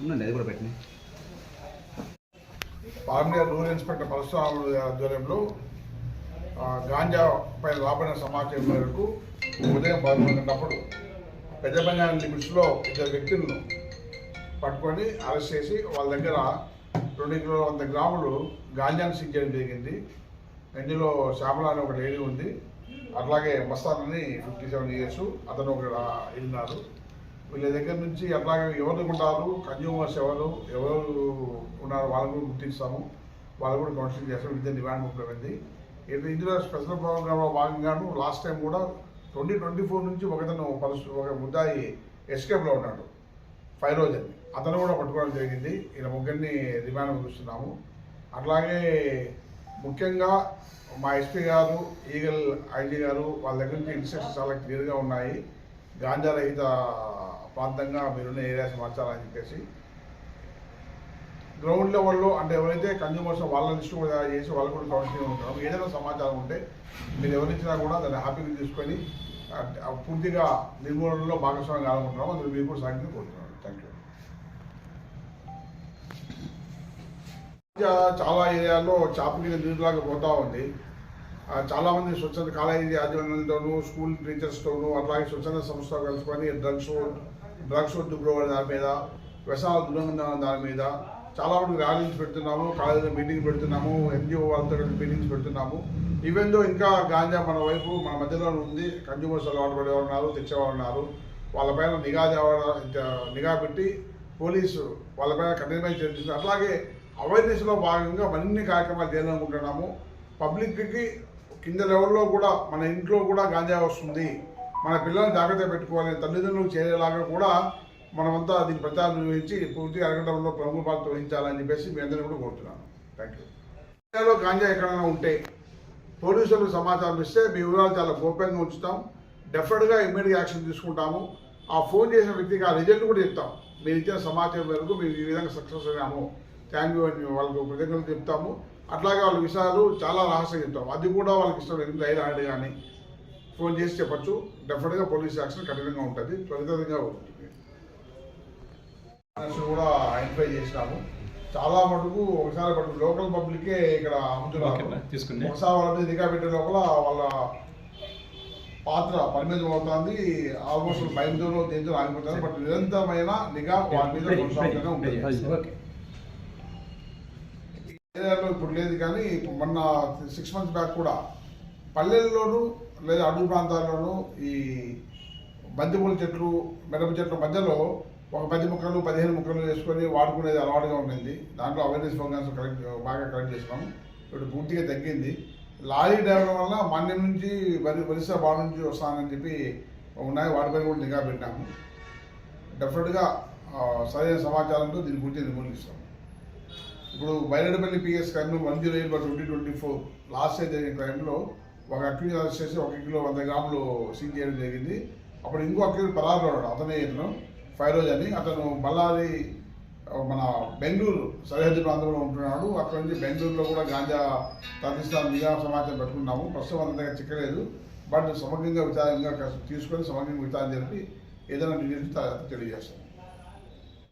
ఉండండి అది కూడా పెట్టిన రూరల్ ఇన్స్పెక్టర్ పరశురాముడు ఆధ్వర్యంలో గాంజా పై రాబడిన సమాచారం మేరకు ఉదయం పదకొండు గంటప్పుడు పెద్ద బంగారం లిమిట్స్లో ఇద్దరు వ్యక్తులను పట్టుకొని అరెస్ట్ చేసి వాళ్ళ దగ్గర రెండు కిలో వంద గ్రాములు గాంజాను సీజ్ చేయడం జరిగింది. ఇందులో శ్యామల అనే ఒక లేడీ ఉంది. అట్లాగే మస్తానని అని ఫిఫ్టీ సెవెన్ ఇయర్స్ అతను ఒక వెళ్ళినారు వీళ్ళ దగ్గర నుంచి అట్లాగే ఎవరు ఉంటారు కన్జ్యూమర్స్ ఎవరు ఎవరు ఉన్నారు వాళ్ళని కూడా గుర్తిస్తాము. వాళ్ళు కూడా కౌన్సిలింగ్ చేస్తాం విద్య డిమాండ్ ముఖ్యమైంది ఇది ఇందులో స్పెషల్ ప్రోగ్రామ్లో భాగంగాను లాస్ట్ టైం కూడా ట్వంటీ ట్వంటీ ఫోర్ నుంచి ఒకతను పరిస్థితి ఒక ముద్దాయి ఎస్కేప్లో ఉన్నాడు. ఫైవ్ అని అతను కూడా పట్టుకోవడం జరిగింది. ఇలా ముగ్గురిని రిమాండ్ చూస్తున్నాము అట్లాగే ముఖ్యంగా మా ఎస్పీ గారు ఈగల్ ఐజీ గారు వాళ్ళ దగ్గర నుంచి ఇన్స్ట్రక్షన్స్ చాలా క్లియర్గా ఉన్నాయి. గాంజా రహిత ప్రాంతంగా మీరున్న ఏరియా సమాచారం అని చెప్పేసి. గ్రౌండ్ లెవెల్లో అంటే ఎవరైతే కన్జ్యూమర్స్ వాళ్ళ లిస్ట్ కూడా చేసి వాళ్ళు కూడా కౌన్సిలింగ్ ఉంటారు ఏదైనా సమాచారం ఉంటే మీరు ఎవరిచ్చినా కూడా దాన్ని హ్యాపీగా తీసుకొని పూర్తిగా నిర్మూలనలో భాగస్వామ్యం కావాలనుకుంటున్నాము. అందులో మీరు కూడా సాగించి కోరుతున్నాను. థ్యాంక్ యూ ఇంకా చాలా ఏరియాల్లో చాపకి నీరులాగా పోతా ఉంది. చాలామంది స్వచ్ఛంద కాలేజీ యాజమాన్యంతోనూ స్కూల్ టీచర్స్తోనూ అట్లాగే స్వచ్ఛంద సంస్థ కలుసుకొని డ్రగ్స్ డ్రగ్స్ వద్దు బ్రో దాని మీద వ్యసనాలు దూరంగా దాని మీద చాలా మంది ర్యాలీస్ పెడుతున్నాము కాలేజీలో మీటింగ్ పెడుతున్నాము ఎన్జిఓ వాళ్ళతో కలిసి మీటింగ్స్ పెడుతున్నాము. ఈవెన్ ఇంకా గాంజా మన వైపు మన మధ్యలో ఉంది కన్జ్యూమర్స్ అలవాటు పడేవారు ఉన్నారు తెచ్చేవారు ఉన్నారు. వాళ్ళపైన నిఘా నిఘా పెట్టి పోలీసు వాళ్ళపైన కఠినమైన చర్య అట్లాగే అవేర్నెస్లో భాగంగా మరిన్ని కార్యక్రమాలు చేయాలనుకుంటున్నాము. పబ్లిక్కి కింద లెవెల్లో కూడా మన ఇంట్లో కూడా గాంజా వస్తుంది. మన పిల్లల్ని జాగ్రత్త పెట్టుకోవాలి. తల్లిదండ్రులు చేరేలాగా కూడా మనమంతా దీని ప్రచారం నిర్వహించి పూర్తిగా అరగడంలో ప్రముఖ పాత్ర వహించాలని చెప్పేసి మీ అందరినీ కూడా కోరుతున్నాను. థ్యాంక్ యూ గాంజా ఎక్కడైనా ఉంటే పోలీసులకు సమాచారం ఇస్తే మీ వివరాలు చాలా గోప్యంగా ఉంచుతాం. డెఫినెట్గా ఇమ్మీడియట్ యాక్షన్ తీసుకుంటాము. ఆ ఫోన్ చేసిన వ్యక్తికి ఆ రిజల్ట్ కూడా చెప్తాం. మీరు ఇచ్చిన సమాచారం మేరకు మేము ఈ విధంగా సక్సెస్ అయ్యాము థ్యాంక్ యూ అని వాళ్ళకు కృతజ్ఞతలు చెప్తాము. అట్లాగే వాళ్ళ విషయాలు చాలా రహస్యం చెప్తాం అది కూడా వాళ్ళకి ఇష్టం లేదు. ధైర్యం ఆడి కానీ ఫోన్ చేసి చెప్పచ్చు. డెఫినెట్గా పోలీస్ యాక్షన్ కఠినంగా ఉంటుంది. త్వరితంగా ఉంటుంది కూడా ఐడెంటిఫై చేసినాము. చాలా మటుకు ఒకసారి మటుకు లోకల్ పబ్లికే ఇక్కడ అమ్ముతున్నారు. ఒకసారి వాళ్ళ మీద నిఘా పెట్టే లోపల వాళ్ళ పాత్ర పరిమితం అవుతుంది. ఆల్మోస్ట్ భయంతో దీంతో ఆగిపోతుంది బట్ నిరంతరమైన నిఘా వాళ్ళ మీద కొనసాగుతూనే ఉంటుంది. ఏరియాలో ఇప్పుడు లేదు కానీ ఇప్పుడు మొన్న సిక్స్ మంత్స్ బ్యాక్ కూడా పల్లెల్లోనూ లేదా అడుగు ప్రాంతాల్లోనూ ఈ బంతిపూల చెట్లు మిరప చెట్ల మధ్యలో ఒక పది ముక్కలు పదిహేను ముక్కలు వేసుకొని వాడుకునేది అలవాటుగా ఉండింది. దాంట్లో అవేర్నెస్ ప్రోగ్రామ్స్ కలెక్ట్ బాగా కలెక్ట్ చేసినాం. ఇప్పుడు పూర్తిగా తగ్గింది. లారీ డ్రైవర్ వల్ల మాన్యం నుంచి వరి వరిసా బాడ నుంచి వస్తానని చెప్పి ఉన్నాయి. వాటిపై కూడా నిఘా పెట్టాము. డెఫినెట్గా సరైన సమాచారంతో దీని గురించి నిర్మూలిస్తాము ఇప్పుడు Byradapalli PS Kurnool one zero eight twenty twenty four last year జరిగిన క్రైమ్లో ఒక అక్యూజ్ అరెస్ట్ చేసి ఒక కిలో వంద గ్రాములు సీజ్ చేయడం జరిగింది. అప్పుడు ఇంకో అక్యూజ్ పరారులో ఉన్నాడు అతనే ఇతను ఫైరోజ్ అని. అతను బళ్ళారి మన బెంగళూరు సరిహద్దు ప్రాంతంలో ఉంటున్నాడు. అక్కడ నుంచి బెంగళూరులో కూడా గాంజా తరలిస్తాను నిఘా సమాచారం పెట్టుకున్నాము. ప్రస్తుతం అంతగా చిక్కలేదు. బట్ సమగ్రంగా విచారంగా తీసుకొని సమగ్రంగా విచారం జరిపి ఏదైనా డీటెయిల్స్ తెలియజేస్తాం.